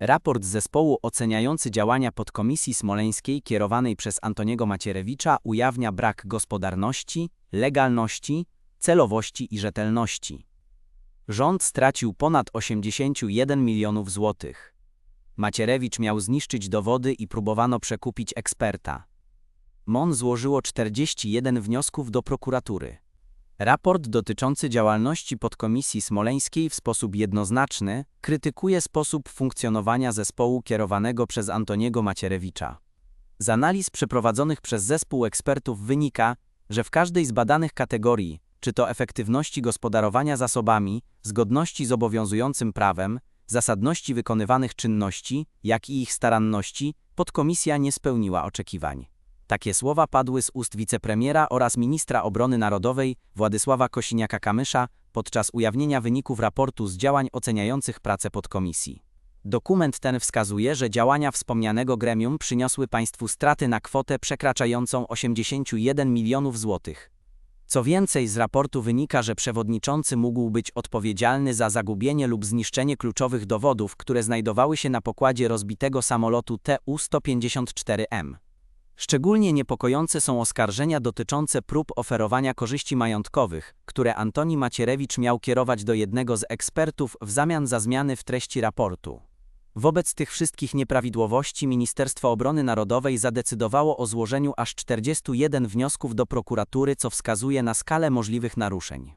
Raport zespołu oceniający działania podkomisji smoleńskiej kierowanej przez Antoniego Macierewicza ujawnia brak gospodarności, legalności, celowości i rzetelności. Rząd stracił ponad 81 milionów złotych. Macierewicz miał zniszczyć dowody i próbowano przekupić eksperta. MON złożyło 41 wniosków do prokuratury. Raport dotyczący działalności podkomisji smoleńskiej w sposób jednoznaczny krytykuje sposób funkcjonowania zespołu kierowanego przez Antoniego Macierewicza. Z analiz przeprowadzonych przez zespół ekspertów wynika, że w każdej z badanych kategorii, czy to efektywności gospodarowania zasobami, zgodności z obowiązującym prawem, zasadności wykonywanych czynności, jak i ich staranności, podkomisja nie spełniła oczekiwań. Takie słowa padły z ust wicepremiera oraz ministra obrony narodowej Władysława Kosiniaka-Kamysza podczas ujawnienia wyników raportu z działań oceniających pracę podkomisji. Dokument ten wskazuje, że działania wspomnianego gremium przyniosły państwu straty na kwotę przekraczającą 81 milionów złotych. Co więcej, z raportu wynika, że przewodniczący mógł być odpowiedzialny za zagubienie lub zniszczenie kluczowych dowodów, które znajdowały się na pokładzie rozbitego samolotu TU-154M. Szczególnie niepokojące są oskarżenia dotyczące prób oferowania korzyści majątkowych, które Antoni Macierewicz miał kierować do jednego z ekspertów w zamian za zmiany w treści raportu. Wobec tych wszystkich nieprawidłowości Ministerstwo Obrony Narodowej zadecydowało o złożeniu aż 41 wniosków do prokuratury, co wskazuje na skalę możliwych naruszeń.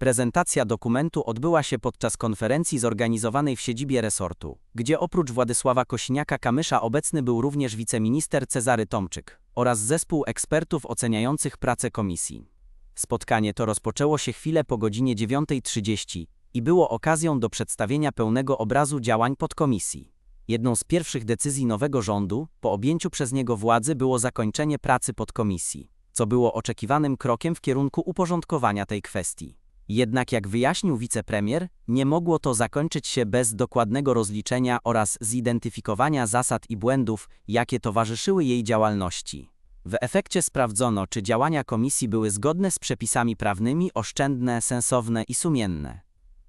Prezentacja dokumentu odbyła się podczas konferencji zorganizowanej w siedzibie resortu, gdzie oprócz Władysława Kosiniaka-Kamysza obecny był również wiceminister Cezary Tomczyk oraz zespół ekspertów oceniających pracę komisji. Spotkanie to rozpoczęło się chwilę po godzinie 9.30 i było okazją do przedstawienia pełnego obrazu działań podkomisji. Jedną z pierwszych decyzji nowego rządu, po objęciu przez niego władzy, było zakończenie pracy podkomisji, co było oczekiwanym krokiem w kierunku uporządkowania tej kwestii. Jednak jak wyjaśnił wicepremier, nie mogło to zakończyć się bez dokładnego rozliczenia oraz zidentyfikowania zasad i błędów, jakie towarzyszyły jej działalności. W efekcie sprawdzono, czy działania komisji były zgodne z przepisami prawnymi, oszczędne, sensowne i sumienne.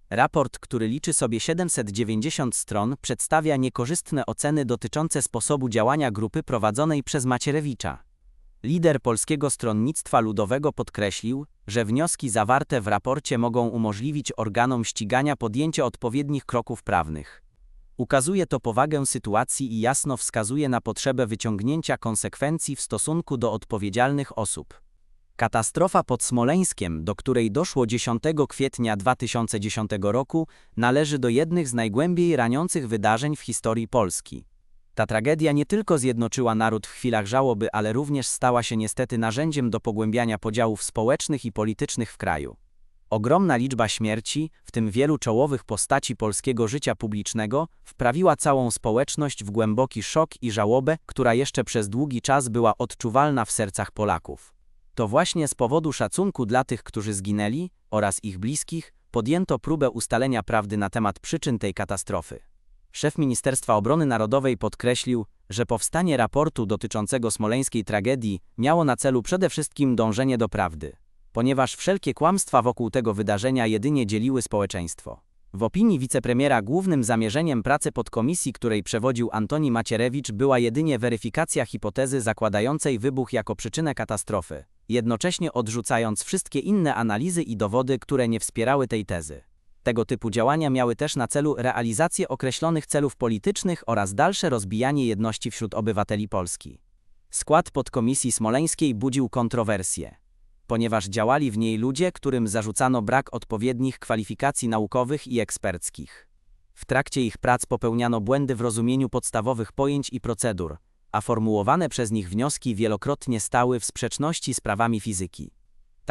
Raport, który liczy sobie 790 stron, przedstawia niekorzystne oceny dotyczące sposobu działania grupy prowadzonej przez Macierewicza. Lider Polskiego Stronnictwa Ludowego podkreślił, że wnioski zawarte w raporcie mogą umożliwić organom ścigania podjęcie odpowiednich kroków prawnych. Ukazuje to powagę sytuacji i jasno wskazuje na potrzebę wyciągnięcia konsekwencji w stosunku do odpowiedzialnych osób. Katastrofa pod Smoleńskiem, do której doszło 10 kwietnia 2010 roku, należy do jednych z najgłębiej raniących wydarzeń w historii Polski. Ta tragedia nie tylko zjednoczyła naród w chwilach żałoby, ale również stała się niestety narzędziem do pogłębiania podziałów społecznych i politycznych w kraju. Ogromna liczba śmierci, w tym wielu czołowych postaci polskiego życia publicznego, wprawiła całą społeczność w głęboki szok i żałobę, która jeszcze przez długi czas była odczuwalna w sercach Polaków. To właśnie z powodu szacunku dla tych, którzy zginęli, oraz ich bliskich, podjęto próbę ustalenia prawdy na temat przyczyn tej katastrofy. Szef Ministerstwa Obrony Narodowej podkreślił, że powstanie raportu dotyczącego smoleńskiej tragedii miało na celu przede wszystkim dążenie do prawdy, ponieważ wszelkie kłamstwa wokół tego wydarzenia jedynie dzieliły społeczeństwo. W opinii wicepremiera głównym zamierzeniem pracy podkomisji, której przewodził Antoni Macierewicz, była jedynie weryfikacja hipotezy zakładającej wybuch jako przyczynę katastrofy, jednocześnie odrzucając wszystkie inne analizy i dowody, które nie wspierały tej tezy. Tego typu działania miały też na celu realizację określonych celów politycznych oraz dalsze rozbijanie jedności wśród obywateli Polski. Skład podkomisji smoleńskiej budził kontrowersje, ponieważ działali w niej ludzie, którym zarzucano brak odpowiednich kwalifikacji naukowych i eksperckich. W trakcie ich prac popełniano błędy w rozumieniu podstawowych pojęć i procedur, a formułowane przez nich wnioski wielokrotnie stały w sprzeczności z prawami fizyki.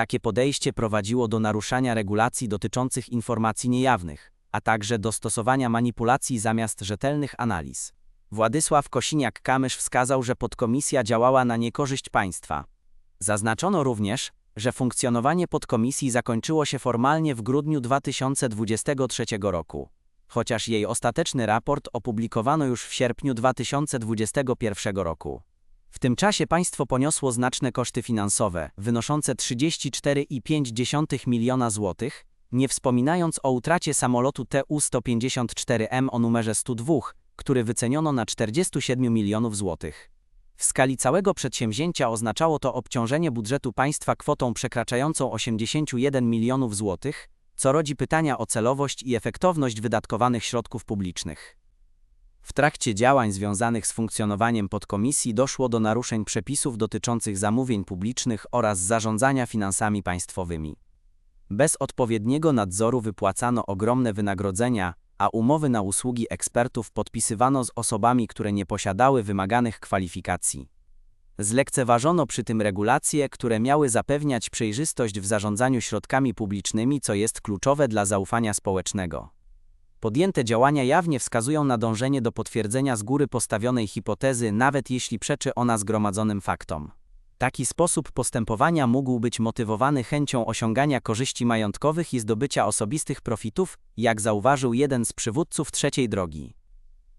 Takie podejście prowadziło do naruszania regulacji dotyczących informacji niejawnych, a także do stosowania manipulacji zamiast rzetelnych analiz. Władysław Kosiniak-Kamysz wskazał, że podkomisja działała na niekorzyść państwa. Zaznaczono również, że funkcjonowanie podkomisji zakończyło się formalnie w grudniu 2023 roku, chociaż jej ostateczny raport opublikowano już w sierpniu 2021 roku. W tym czasie państwo poniosło znaczne koszty finansowe, wynoszące 34,5 miliona złotych, nie wspominając o utracie samolotu TU-154M o numerze 102, który wyceniono na 47 milionów złotych. W skali całego przedsięwzięcia oznaczało to obciążenie budżetu państwa kwotą przekraczającą 81 milionów złotych, co rodzi pytania o celowość i efektowność wydatkowanych środków publicznych. W trakcie działań związanych z funkcjonowaniem podkomisji doszło do naruszeń przepisów dotyczących zamówień publicznych oraz zarządzania finansami państwowymi. Bez odpowiedniego nadzoru wypłacano ogromne wynagrodzenia, a umowy na usługi ekspertów podpisywano z osobami, które nie posiadały wymaganych kwalifikacji. Zlekceważono przy tym regulacje, które miały zapewniać przejrzystość w zarządzaniu środkami publicznymi, co jest kluczowe dla zaufania społecznego. Podjęte działania jawnie wskazują na dążenie do potwierdzenia z góry postawionej hipotezy, nawet jeśli przeczy ona zgromadzonym faktom. Taki sposób postępowania mógł być motywowany chęcią osiągania korzyści majątkowych i zdobycia osobistych profitów, jak zauważył jeden z przywódców trzeciej drogi.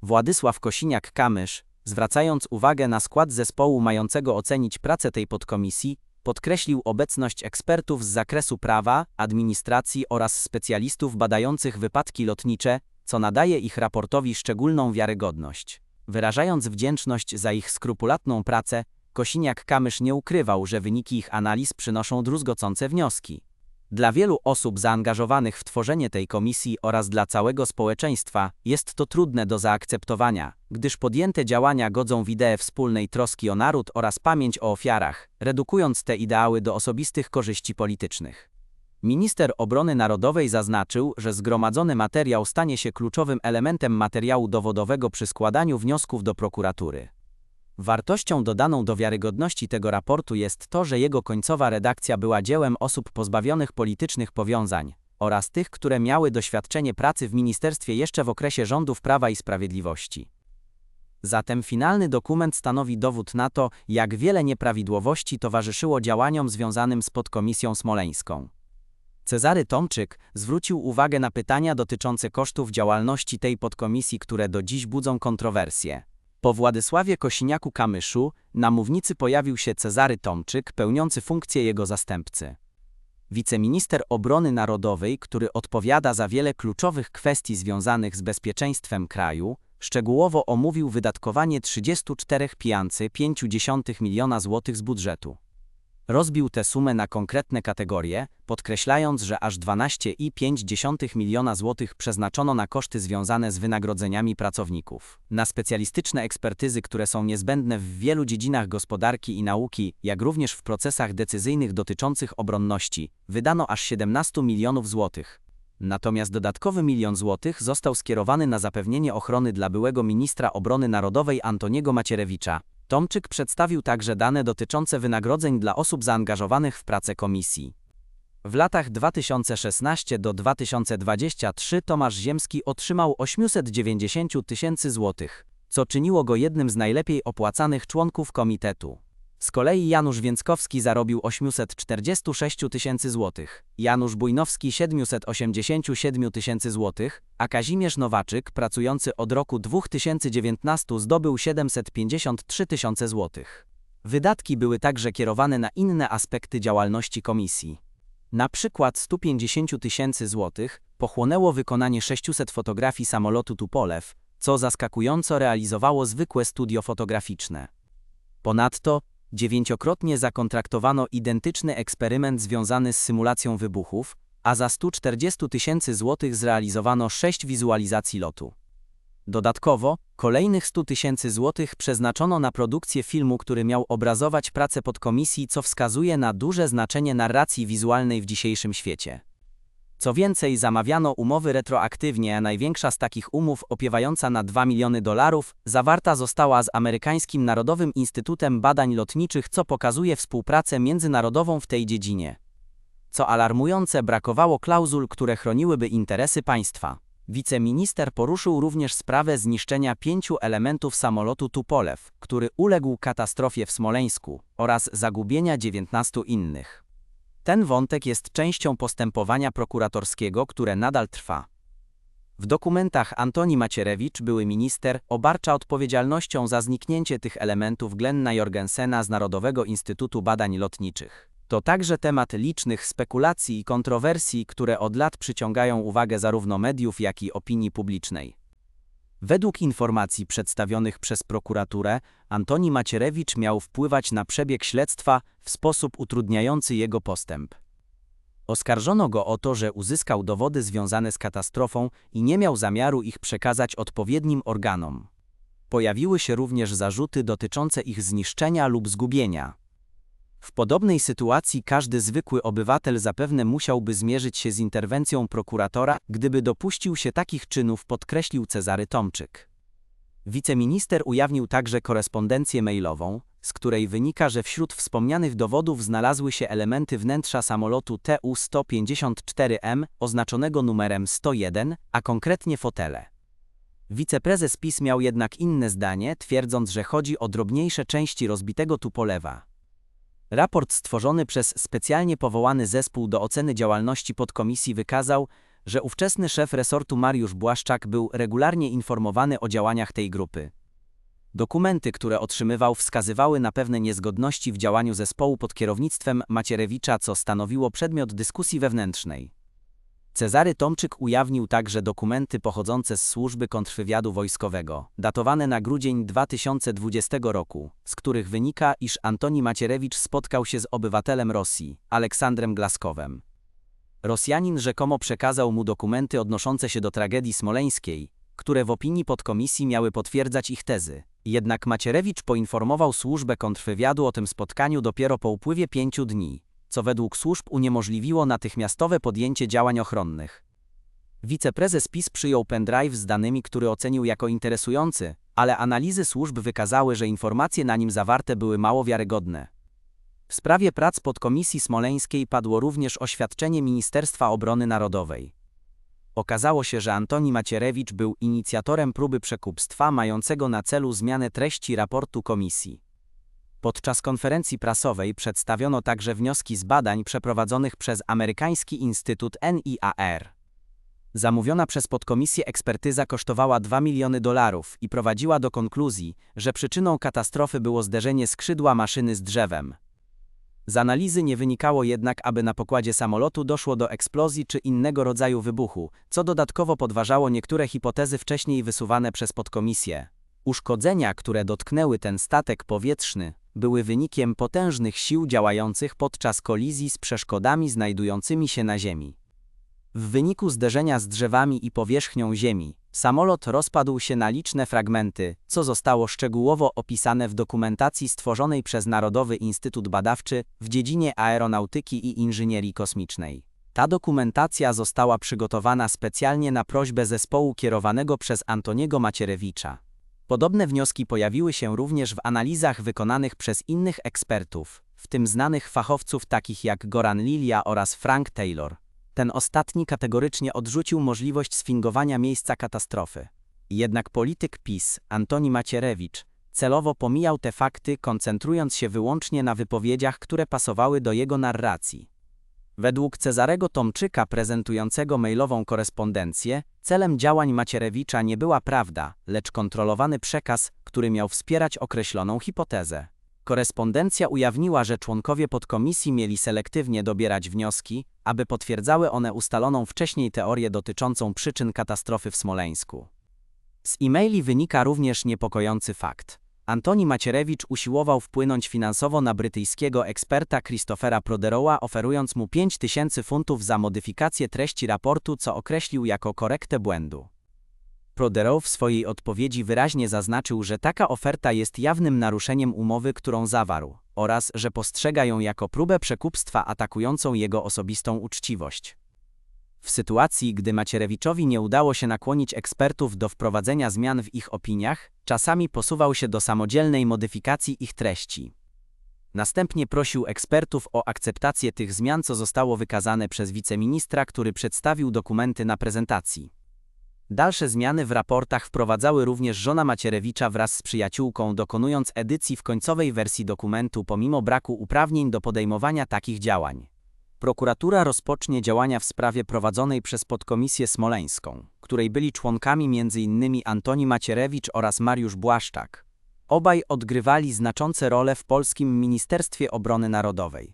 Władysław Kosiniak-Kamysz, zwracając uwagę na skład zespołu mającego ocenić pracę tej podkomisji, podkreślił obecność ekspertów z zakresu prawa, administracji oraz specjalistów badających wypadki lotnicze, co nadaje ich raportowi szczególną wiarygodność. Wyrażając wdzięczność za ich skrupulatną pracę, Kosiniak-Kamysz nie ukrywał, że wyniki ich analiz przynoszą druzgocące wnioski. Dla wielu osób zaangażowanych w tworzenie tej komisji oraz dla całego społeczeństwa jest to trudne do zaakceptowania, gdyż podjęte działania godzą w ideę wspólnej troski o naród oraz pamięć o ofiarach, redukując te ideały do osobistych korzyści politycznych. Minister Obrony Narodowej zaznaczył, że zgromadzony materiał stanie się kluczowym elementem materiału dowodowego przy składaniu wniosków do prokuratury. Wartością dodaną do wiarygodności tego raportu jest to, że jego końcowa redakcja była dziełem osób pozbawionych politycznych powiązań oraz tych, które miały doświadczenie pracy w ministerstwie jeszcze w okresie rządów Prawa i Sprawiedliwości. Zatem finalny dokument stanowi dowód na to, jak wiele nieprawidłowości towarzyszyło działaniom związanym z podkomisją smoleńską. Cezary Tomczyk zwrócił uwagę na pytania dotyczące kosztów działalności tej podkomisji, które do dziś budzą kontrowersje. Po Władysławie Kosiniaku-Kamyszu na mównicy pojawił się Cezary Tomczyk, pełniący funkcję jego zastępcy. Wiceminister Obrony Narodowej, który odpowiada za wiele kluczowych kwestii związanych z bezpieczeństwem kraju, szczegółowo omówił wydatkowanie 34,5 miliona złotych z budżetu. Rozbił tę sumę na konkretne kategorie, podkreślając, że aż 12,5 miliona złotych przeznaczono na koszty związane z wynagrodzeniami pracowników, na specjalistyczne ekspertyzy, które są niezbędne w wielu dziedzinach gospodarki i nauki, jak również w procesach decyzyjnych dotyczących obronności, wydano aż 17 milionów złotych. Natomiast dodatkowy milion złotych został skierowany na zapewnienie ochrony dla byłego ministra obrony narodowej Antoniego Macierewicza, Tomczyk przedstawił także dane dotyczące wynagrodzeń dla osób zaangażowanych w pracę komisji. W latach 2016 do 2023 Tomasz Ziemski otrzymał 890 tysięcy złotych, co czyniło go jednym z najlepiej opłacanych członków komitetu. Z kolei Janusz Więckowski zarobił 846 tysięcy złotych, Janusz Bujnowski 787 tysięcy złotych, a Kazimierz Nowaczyk, pracujący od roku 2019, zdobył 753 tysiące złotych. Wydatki były także kierowane na inne aspekty działalności komisji. Na przykład 150 tysięcy złotych pochłonęło wykonanie 600 fotografii samolotu Tupolew, co zaskakująco realizowało zwykłe studio fotograficzne. Ponadto Dziewięciokrotnie zakontraktowano identyczny eksperyment związany z symulacją wybuchów, a za 140 tysięcy złotych zrealizowano sześć wizualizacji lotu. Dodatkowo, kolejnych 100 tysięcy złotych przeznaczono na produkcję filmu, który miał obrazować pracę podkomisji, co wskazuje na duże znaczenie narracji wizualnej w dzisiejszym świecie. Co więcej, zamawiano umowy retroaktywnie, a największa z takich umów, opiewająca na 2 miliony dolarów, zawarta została z amerykańskim Narodowym Instytutem Badań Lotniczych, co pokazuje współpracę międzynarodową w tej dziedzinie. Co alarmujące, brakowało klauzul, które chroniłyby interesy państwa. Wiceminister poruszył również sprawę zniszczenia pięciu elementów samolotu Tupolew, który uległ katastrofie w Smoleńsku, oraz zagubienia 19 innych. Ten wątek jest częścią postępowania prokuratorskiego, które nadal trwa. W dokumentach Antoni Macierewicz, były minister, obarcza odpowiedzialnością za zniknięcie tych elementów Glenna Jorgensena z Narodowego Instytutu Badań Lotniczych. To także temat licznych spekulacji i kontrowersji, które od lat przyciągają uwagę zarówno mediów, jak i opinii publicznej. Według informacji przedstawionych przez prokuraturę, Antoni Macierewicz miał wpływać na przebieg śledztwa w sposób utrudniający jego postęp. Oskarżono go o to, że uzyskał dowody związane z katastrofą i nie miał zamiaru ich przekazać odpowiednim organom. Pojawiły się również zarzuty dotyczące ich zniszczenia lub zgubienia. W podobnej sytuacji każdy zwykły obywatel zapewne musiałby zmierzyć się z interwencją prokuratora, gdyby dopuścił się takich czynów, podkreślił Cezary Tomczyk. Wiceminister ujawnił także korespondencję mailową, z której wynika, że wśród wspomnianych dowodów znalazły się elementy wnętrza samolotu TU-154M oznaczonego numerem 101, a konkretnie fotele. Wiceprezes PiS miał jednak inne zdanie, twierdząc, że chodzi o drobniejsze części rozbitego tupolewa. Raport stworzony przez specjalnie powołany zespół do oceny działalności podkomisji wykazał, że ówczesny szef resortu Mariusz Błaszczak był regularnie informowany o działaniach tej grupy. Dokumenty, które otrzymywał, wskazywały na pewne niezgodności w działaniu zespołu pod kierownictwem Macierewicza, co stanowiło przedmiot dyskusji wewnętrznej. Cezary Tomczyk ujawnił także dokumenty pochodzące z służby kontrwywiadu wojskowego, datowane na grudzień 2020 roku, z których wynika, iż Antoni Macierewicz spotkał się z obywatelem Rosji, Aleksandrem Glaskowem. Rosjanin rzekomo przekazał mu dokumenty odnoszące się do tragedii smoleńskiej, które w opinii podkomisji miały potwierdzać ich tezy. Jednak Macierewicz poinformował służbę kontrwywiadu o tym spotkaniu dopiero po upływie pięciu dni, co według służb uniemożliwiło natychmiastowe podjęcie działań ochronnych. Wiceprezes PiS przyjął pendrive z danymi, który ocenił jako interesujący, ale analizy służb wykazały, że informacje na nim zawarte były mało wiarygodne. W sprawie prac podkomisji smoleńskiej padło również oświadczenie Ministerstwa Obrony Narodowej. Okazało się, że Antoni Macierewicz był inicjatorem próby przekupstwa mającego na celu zmianę treści raportu komisji. Podczas konferencji prasowej przedstawiono także wnioski z badań przeprowadzonych przez amerykański instytut NIAR. Zamówiona przez podkomisję ekspertyza kosztowała 2 miliony dolarów i prowadziła do konkluzji, że przyczyną katastrofy było zderzenie skrzydła maszyny z drzewem. Z analizy nie wynikało jednak, aby na pokładzie samolotu doszło do eksplozji czy innego rodzaju wybuchu, co dodatkowo podważało niektóre hipotezy wcześniej wysuwane przez podkomisję. Uszkodzenia, które dotknęły ten statek powietrzny, były wynikiem potężnych sił działających podczas kolizji z przeszkodami znajdującymi się na Ziemi. W wyniku zderzenia z drzewami i powierzchnią Ziemi, samolot rozpadł się na liczne fragmenty, co zostało szczegółowo opisane w dokumentacji stworzonej przez Narodowy Instytut Badawczy w dziedzinie aeronautyki i inżynierii kosmicznej. Ta dokumentacja została przygotowana specjalnie na prośbę zespołu kierowanego przez Antoniego Macierewicza. Podobne wnioski pojawiły się również w analizach wykonanych przez innych ekspertów, w tym znanych fachowców takich jak Goran Lilia oraz Frank Taylor. Ten ostatni kategorycznie odrzucił możliwość sfingowania miejsca katastrofy. Jednak polityk PiS, Antoni Macierewicz, celowo pomijał te fakty, koncentrując się wyłącznie na wypowiedziach, które pasowały do jego narracji. Według Cezarego Tomczyka prezentującego mailową korespondencję, celem działań Macierewicza nie była prawda, lecz kontrolowany przekaz, który miał wspierać określoną hipotezę. Korespondencja ujawniła, że członkowie podkomisji mieli selektywnie dobierać wnioski, aby potwierdzały one ustaloną wcześniej teorię dotyczącą przyczyn katastrofy w Smoleńsku. Z e-maili wynika również niepokojący fakt. Antoni Macierewicz usiłował wpłynąć finansowo na brytyjskiego eksperta Christophera Proderoła, oferując mu 5 tysięcy funtów za modyfikację treści raportu, co określił jako korektę błędu. Proderow w swojej odpowiedzi wyraźnie zaznaczył, że taka oferta jest jawnym naruszeniem umowy, którą zawarł, oraz że postrzega ją jako próbę przekupstwa atakującą jego osobistą uczciwość. W sytuacji, gdy Macierewiczowi nie udało się nakłonić ekspertów do wprowadzenia zmian w ich opiniach, czasami posuwał się do samodzielnej modyfikacji ich treści. Następnie prosił ekspertów o akceptację tych zmian, co zostało wykazane przez wiceministra, który przedstawił dokumenty na prezentacji. Dalsze zmiany w raportach wprowadzały również żona Macierewicza wraz z przyjaciółką, dokonując edycji w końcowej wersji dokumentu pomimo braku uprawnień do podejmowania takich działań. Prokuratura rozpocznie działania w sprawie prowadzonej przez podkomisję smoleńską, której byli członkami m.in. Antoni Macierewicz oraz Mariusz Błaszczak. Obaj odgrywali znaczące role w polskim Ministerstwie Obrony Narodowej.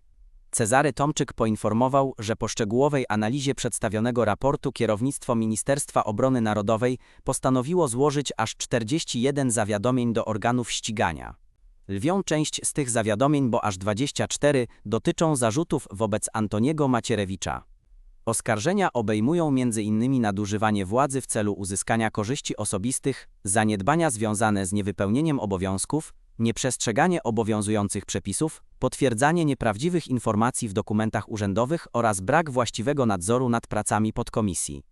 Cezary Tomczyk poinformował, że po szczegółowej analizie przedstawionego raportu kierownictwo Ministerstwa Obrony Narodowej postanowiło złożyć aż 41 zawiadomień do organów ścigania. Lwią część z tych zawiadomień, bo aż 24, dotyczą zarzutów wobec Antoniego Macierewicza. Oskarżenia obejmują m.in. nadużywanie władzy w celu uzyskania korzyści osobistych, zaniedbania związane z niewypełnieniem obowiązków, nieprzestrzeganie obowiązujących przepisów, potwierdzanie nieprawdziwych informacji w dokumentach urzędowych oraz brak właściwego nadzoru nad pracami podkomisji.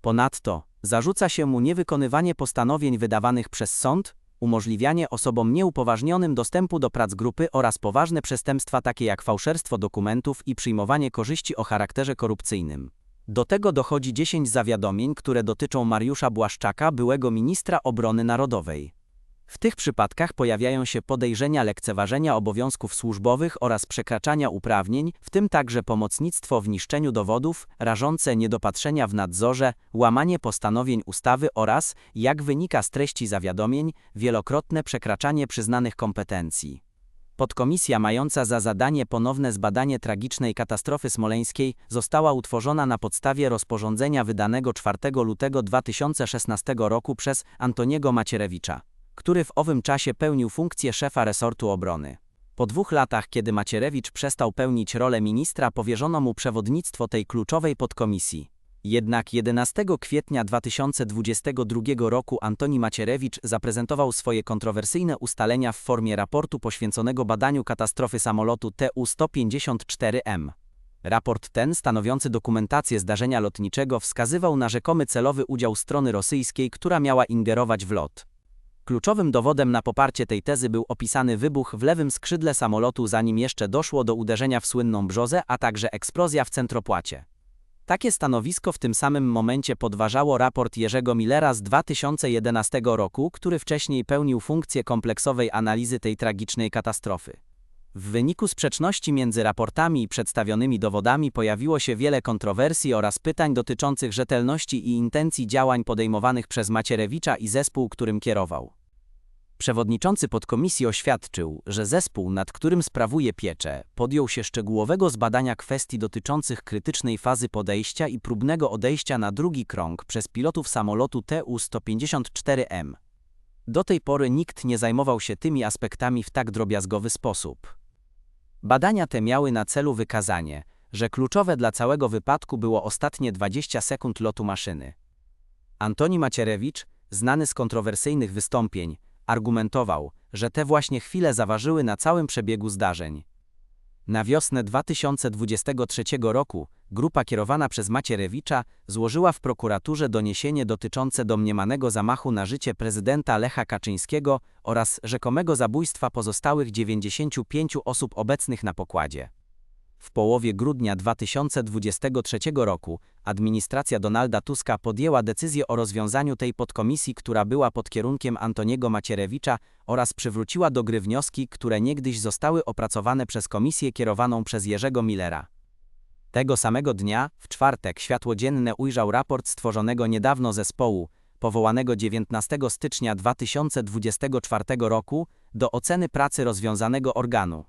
Ponadto zarzuca się mu niewykonywanie postanowień wydawanych przez sąd, umożliwianie osobom nieupoważnionym dostępu do prac grupy oraz poważne przestępstwa takie jak fałszerstwo dokumentów i przyjmowanie korzyści o charakterze korupcyjnym. Do tego dochodzi 10 zawiadomień, które dotyczą Mariusza Błaszczaka, byłego ministra obrony narodowej. W tych przypadkach pojawiają się podejrzenia lekceważenia obowiązków służbowych oraz przekraczania uprawnień, w tym także pomocnictwo w niszczeniu dowodów, rażące niedopatrzenia w nadzorze, łamanie postanowień ustawy oraz, jak wynika z treści zawiadomień, wielokrotne przekraczanie przyznanych kompetencji. Podkomisja mająca za zadanie ponowne zbadanie tragicznej katastrofy smoleńskiej została utworzona na podstawie rozporządzenia wydanego 4 lutego 2016 roku przez Antoniego Macierewicza który w owym czasie pełnił funkcję szefa resortu obrony. Po dwóch latach, kiedy Macierewicz przestał pełnić rolę ministra, powierzono mu przewodnictwo tej kluczowej podkomisji. Jednak 11 kwietnia 2022 roku Antoni Macierewicz zaprezentował swoje kontrowersyjne ustalenia w formie raportu poświęconego badaniu katastrofy samolotu TU-154M. Raport ten, stanowiący dokumentację zdarzenia lotniczego, wskazywał na rzekomy celowy udział strony rosyjskiej, która miała ingerować w lot. Kluczowym dowodem na poparcie tej tezy był opisany wybuch w lewym skrzydle samolotu, zanim jeszcze doszło do uderzenia w słynną brzozę, a także eksplozja w centropłacie. Takie stanowisko w tym samym momencie podważało raport Jerzego Millera z 2011 roku, który wcześniej pełnił funkcję kompleksowej analizy tej tragicznej katastrofy. W wyniku sprzeczności między raportami i przedstawionymi dowodami pojawiło się wiele kontrowersji oraz pytań dotyczących rzetelności i intencji działań podejmowanych przez Macierewicza i zespół, którym kierował. Przewodniczący podkomisji oświadczył, że zespół, nad którym sprawuje pieczę, podjął się szczegółowego zbadania kwestii dotyczących krytycznej fazy podejścia i próbnego odejścia na drugi krąg przez pilotów samolotu TU-154M. Do tej pory nikt nie zajmował się tymi aspektami w tak drobiazgowy sposób. Badania te miały na celu wykazanie, że kluczowe dla całego wypadku było ostatnie 20 sekund lotu maszyny. Antoni Macierewicz, znany z kontrowersyjnych wystąpień, argumentował, że te właśnie chwile zaważyły na całym przebiegu zdarzeń. Na wiosnę 2023 roku grupa kierowana przez Macierewicza złożyła w prokuraturze doniesienie dotyczące domniemanego zamachu na życie prezydenta Lecha Kaczyńskiego oraz rzekomego zabójstwa pozostałych 95 osób obecnych na pokładzie. W połowie grudnia 2023 roku administracja Donalda Tuska podjęła decyzję o rozwiązaniu tej podkomisji, która była pod kierunkiem Antoniego Macierewicza oraz przywróciła do gry wnioski, które niegdyś zostały opracowane przez komisję kierowaną przez Jerzego Millera. Tego samego dnia, w czwartek, światło dzienne ujrzał raport stworzonego niedawno zespołu, powołanego 19 stycznia 2024 roku, do oceny pracy rozwiązanego organu.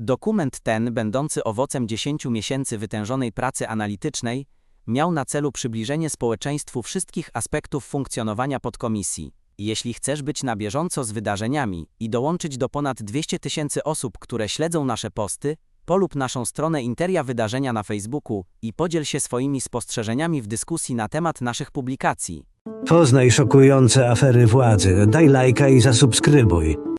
Dokument ten, będący owocem 10 miesięcy wytężonej pracy analitycznej, miał na celu przybliżenie społeczeństwu wszystkich aspektów funkcjonowania podkomisji. Jeśli chcesz być na bieżąco z wydarzeniami i dołączyć do ponad 200 tysięcy osób, które śledzą nasze posty, polub naszą stronę Interia Wydarzenia na Facebooku i podziel się swoimi spostrzeżeniami w dyskusji na temat naszych publikacji. Poznaj szokujące afery władzy, daj lajka i zasubskrybuj.